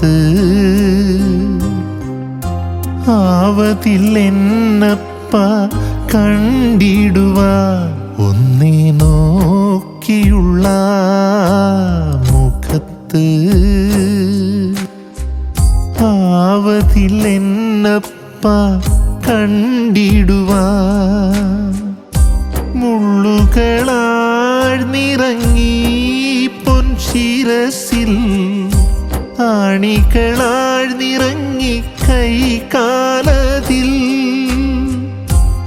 ഓർത്ത് ആവതില്ലെന്നപ്പ കണ്ടിടുവ. ഒന്നേ നോക്കിയുള്ള മുഖത്ത്. ആവതില്ലെന്നപ്പ കണ്ടിടുവ. മുള്ളുകളാഴ്ന്നിറങ്ങി പൊൻശിരസിൽ ആണികളാഴ്ന്നിറങ്ങി കൈകാലതിൽ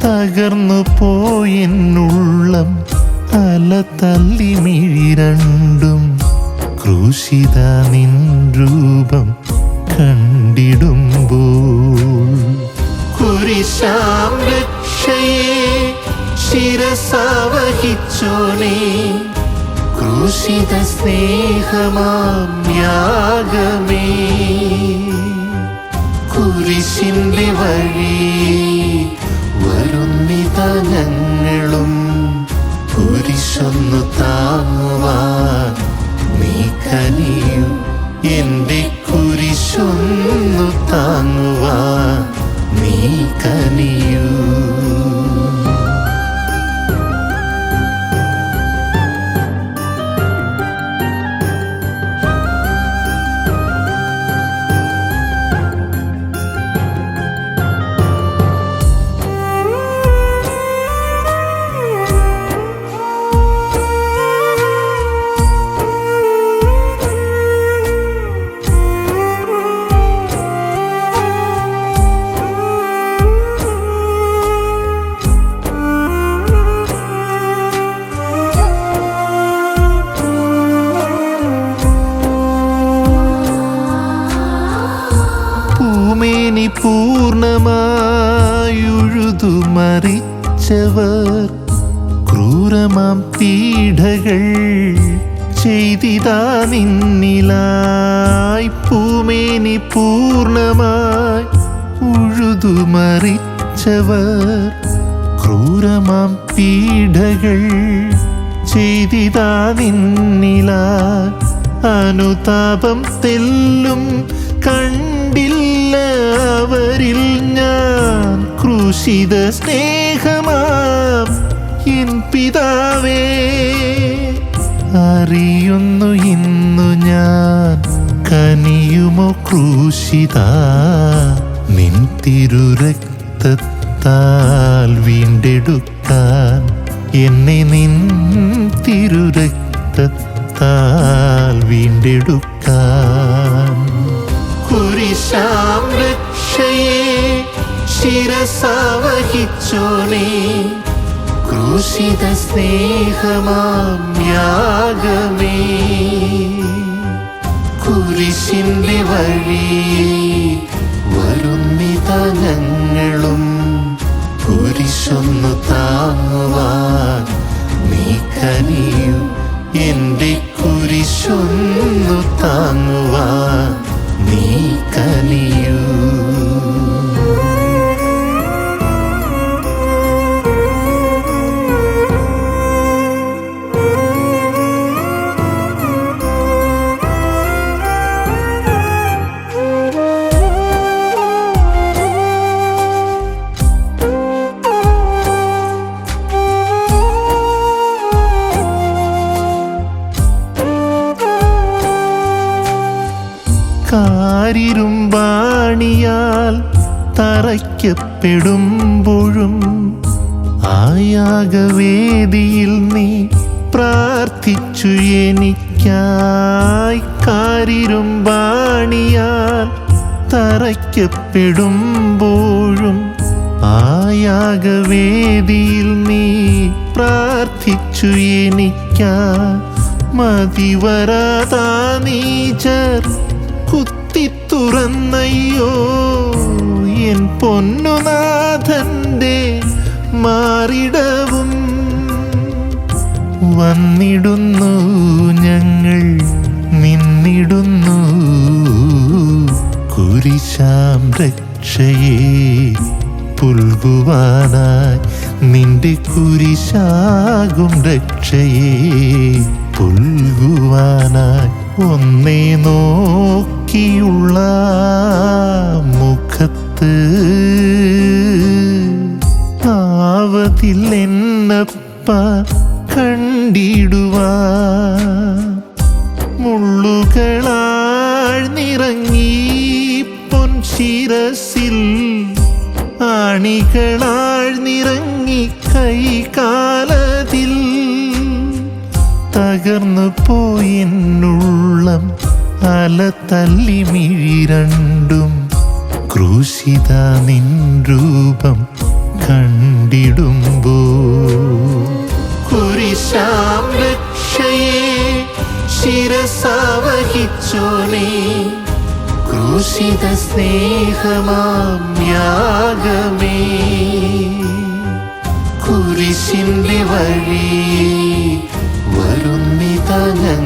തകർന്നു പോയെന്നുള്ളം അല തല്ലി മിഴിരണ്ടും ക്രൂശിത നിൻ രൂപം കണ്ടിടുമ്പോൾ. കുരിശാം രക്ഷയെ ശിരസാവഹിച്ചോനെ. ക്രൂശിത സ്നേഹമാം കുരിശിന്റെ വഴി വരുന്നിത ഞങ്ങളും കുരിശൊന്നു താങ്ങുവാൻ നീ കനിയും എന്റെ കുരിശൊന്നു താങ്ങുവാൻ നീ കനിയൂ പൂർണമായുഴുതു മറിച്ചവർ ക്രൂരമാം പീഡകൾ ചെയ്തിതാ നിന്നിലായി. പൂമേനി പൂർണമായി ഉഴുതു മറിച്ചവർ ക്രൂരമാം പീഡകൾ ചെയ്തിതാ നിന്നിലായി. അനുതാപം തെല്ലും കണ്ടില്ല ക്രൂശിത സ്നേഹമാം എൻ പിതാവേ. അറിയുന്നു ഇന്നു ഞാൻ കനിയുമോ ക്രൂശിത. നിൻ തിരുരക്തത്താൽ വീണ്ടെടുക്കാൻ എന്നെ നിൻ തിരുരക്തത്താൽ വീണ്ടെടുക്കാൻ. കുരിശാം രക്ഷയെ. ശിരസാവഹിച്ചോനെ ക്രൂശിത സ്നേഹമാം കുരിശിന്റെ വഴി വരുന്നിത ഞങ്ങളും കുരിശൊന്നു താങ്ങുവാൻ നീ കനിയും എന്റെ തറയ്ക്കപ്പെടുമ്പോഴും ആയാഗവേദിയിൽ നീ പ്രാർത്ഥിച്ചു എനിക്കായി കാരിരുമ്പാണിയാൽ തറയ്ക്കപ്പെടുമ്പോഴും ആയാഗവേദിയിൽ നീ പ്രാർത്ഥിച്ചു എനിക്കായി മതിവരാതാ കുത്തി തുറന്നയ്യോ എൻ പൊന്നുനാഥന്റെ മാറിടവും. വന്നിടുന്നു ഞങ്ങൾ നിന്നിടുന്നു കുരിശാം രക്ഷയെ. പുൽകുവാനായി നിന്റെ കുരിശാകും രക്ഷയെ. പുൽകുവാനായി ഒന്നേ നോക്കിയുള്ള. പൊൻശിരസിൽ കൈ കൈകാലതിൽ തകർന്നു പോയെന്നുള്ളം അല തല്ലി മിഴിരണ്ടും ക്രൂശിത നിൻ രൂപം കണ്ടിടുമ്പോ. കുരിശാം ശിരസാവഹിച്ചോനേ. ക്രൂശിത സ്നേഹമാം യാഗമേ കുരിശിന്റെ വഴി വരുന്നിത ഞങ്ങളും